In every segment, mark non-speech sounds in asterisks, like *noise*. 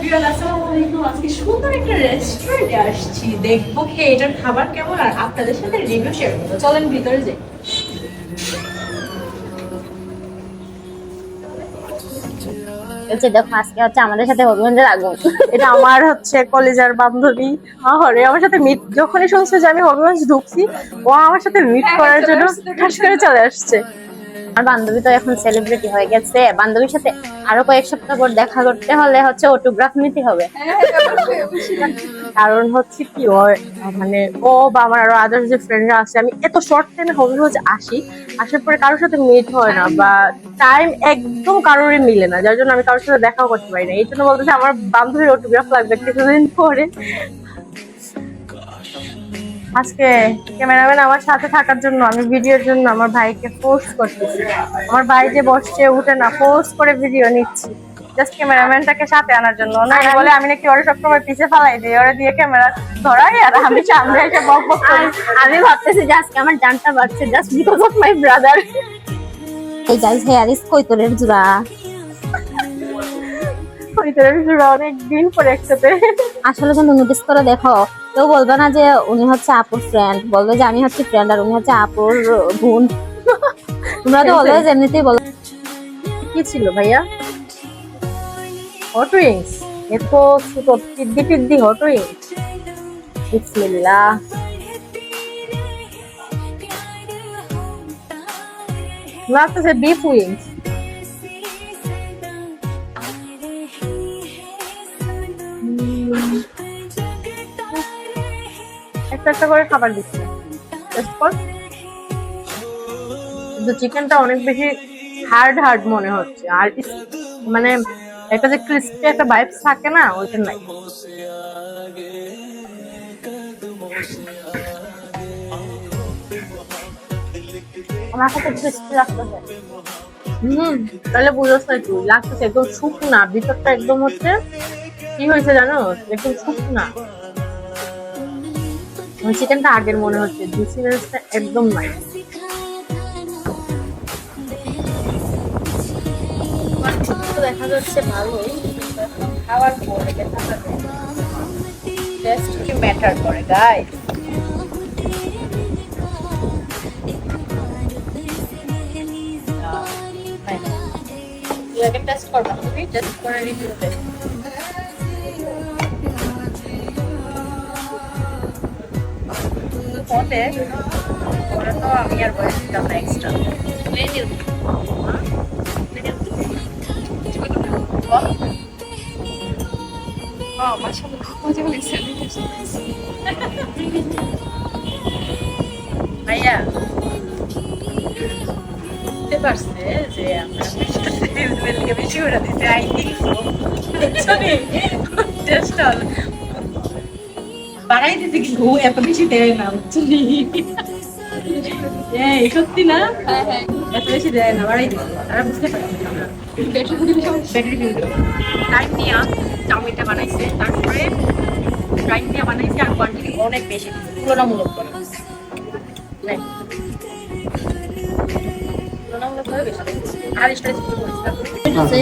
Everyone আসসালামু আলাইকুম। আজকে সুন্দর একটা রেস্টুরেন্টে আসছি। দেখব খেয়ে এটার খাবার কেমন আর আপনাদের সাথে রিভিউ শেয়ার করব। চলেন ভিতরে যাই। হচ্ছে দেখো আজকে হচ্ছে আমাদের সাথে হবিগঞ্জের আগুন এটা আমার হচ্ছে কলেজের বান্ধবী আহরে আমার সাথে মিট যখনই শুনছে যে আমি হবিগঞ্জ ঢুকছি ও আমার সাথে মিট হ্যাঁ, করার জন্য ঠাস করে চলে আসছে। আমার বান্ধবী তো এখন সেলিব্রিটি হয়ে গেছে। বান্ধবীর সাথে আরও কয়েক সপ্তাহ পর দেখা করতে হলে হচ্ছে অটোগ্রাফ নিতে হবে। কারণ হচ্ছে কি, ওর মানে ও বা আমার আরও আদার্স যে ফ্রেন্ডরা আছে, আমি এত শর্ট টাইমে হবিগঞ্জ আসি, আসার পরে কারোর সাথে মিট হয় না বা টাইম একদম কারোরই মিলে না, যার জন্য আমি কারোর সাথে দেখাও করতে পারি না। এই জন্য বলতেছে আমার বান্ধবীর অটোগ্রাফ লাগবে কিছুদিন পরে। আজকে ক্যামেরাম্যান আমার সাথে থাকার জন্য আমি ভিডিওর জন্য আমার ভাইকে পোস্ট করতেছি আমার ভাই যে বসছে উঠে না পোস্ট করে ভিডিও নিচ্ছি। জাস্ট ক্যামেরাম্যানটাকে সাথে আনার জন্য। না বলে আমি নাকি ওরা সবসময় পিছে ফালাই দিই ওরা দিয়ে ক্যামেরা ধরাই আর আমি সামনে এসে বক বক করি। আমি ভাবতেছি যে আজকে আমার ডানটা বাড়ছে just because of my brother এই গাইস হেয়ার ইজ কৈতরের জোড়া। ভিতরে ভিতরে অনেক দিন পরে একসাথে। আসলে কিন্তু নোটিস করে দেখো কেউ বলবে না যে উনি হচ্ছে আপুর ফ্রেন্ড বলবে যে আমি হচ্ছে ফ্রেন্ড আর উনি হচ্ছে আপুর বোন। *laughs* তোমরা তো অলওয়েজ এমনিতেই বলো। কি ছিল ভাইয়া? হট উইংস এত ছোট টিদ্দি টিদ্দি হট উইংস বিসমিল্লাহ। লাগতেছে বিফ উইংস একটা একটা করে খাবার দিচ্ছে। কিন্তু চিকেনটা অনেক বেশি হার্ড হার্ড মনে হচ্ছে। আর মানে একটা যে ক্রিস্পি একটা ভাইবস থাকে না, ওইটা নাই। তাহলে লাগতেছে, একদম শুকনা, ভিতরটা একদম হচ্ছে কি হয়েছে জানো? একদম শুকনা। চিকেনটা আগের মনে হচ্ছে জুসিনেসটা একদম নাই। দেখা যাচ্ছে ভালোই খাওয়ার পরে টেস্ট কি ম্যাটার করে গাইস টেস্ট করবা তুমি? টেস্ট করে রিভিউ দে পরে পরে তো আমি আর বয়স দিতাম না এক্সট্রা ভাইয়া বুঝতে পারছে যে আমরা বেশি করে দিতে আই থিঙ্ক সো বাড়াই দিতে কিন্তু এত বেশি দেয় না বুঝছনি এই সত্যি না? এত বেশি দেয় না বাড়াই দিতে তারা বুঝতে পারছে ব্যাটারি বিল টাইম নিয়ে চাউমিনটা বানাইছে তারপরে টাইম নিয়ে বানাইছে আর কোয়ান্টিটি অনেক বেশি। তুলনামূলক করে। তুলনামূলকভাবে বেশি।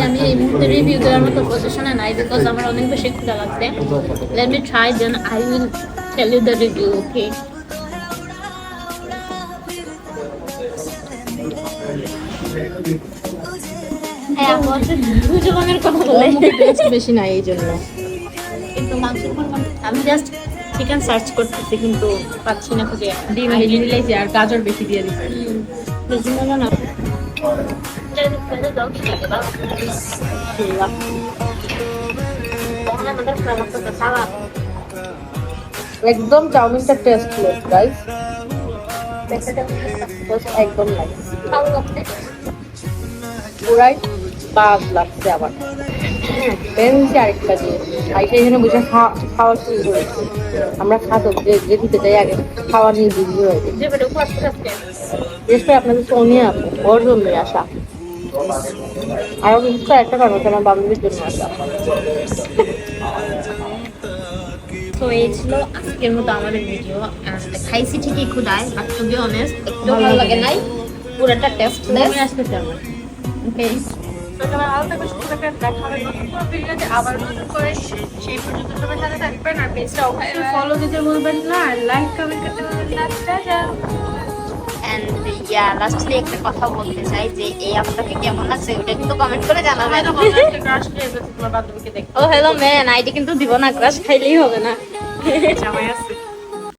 আমি এই মুহূর্তে রিভিউ দেওয়ার মতো পজিশনে নাই বিকজ আমার অনেক বেশি ক্ষুধা লাগছে। Let me try then I will tell you the review okay বেশি নাই এই জন্য। আমি জাস্ট চিকেন সার্চ করতেছি কিন্তু পাচ্ছি না খুঁজে। ডিম আর গাজর বেশি দিয়ে মজা না। একদম চাউমিনটা টেস্ট টেস্টলেস গাইস একদম পুরাই বাদ লাগছে পেন্সি আরেকটা দিয়ে। আইসা এখানে বসে খাওয়া খাওয়া শুরু করেছি। আমরা খাতো যে দিতে যাই আগে খাওয়া নিয়ে বিজি হয়ে করে আপনাদের সোনিয়া আপু ওর জন্যই আসা আরও বিশেষ করে একটা হচ্ছে আমার বান্ধবীর জন্য তো এই ছিল আজকের মতো আমাদের ভিডিও খাইছি ঠিকই ক্ষুদায় বাট টু বি অনেস্ট একটু ভালো লাগে নাই। পুরোটা টেস্টলেস আসতে চাই ওকে তো থাকবেন দেখা হবে নতুন কোনো ভিডিওতে আবার নতুন করে সেই পর্যন্ত সবাই সাথে থাকবেন আর পেজটা ফলো দিতে ভুলবেন না আর লাইক কমেন্ট করতে ভুলবেন না। এন্ড ইয়া লাস্টলি একটা কথা বলতে চাই যে এই আপনাকে কেমন লাগছে ওটা কিন্তু কমেন্ট করে জানাবেন। ও হ্যালো ম্যান আইডি কিন্তু দিব না ক্রাশ খাইলেই হবে না। জামাই আছে।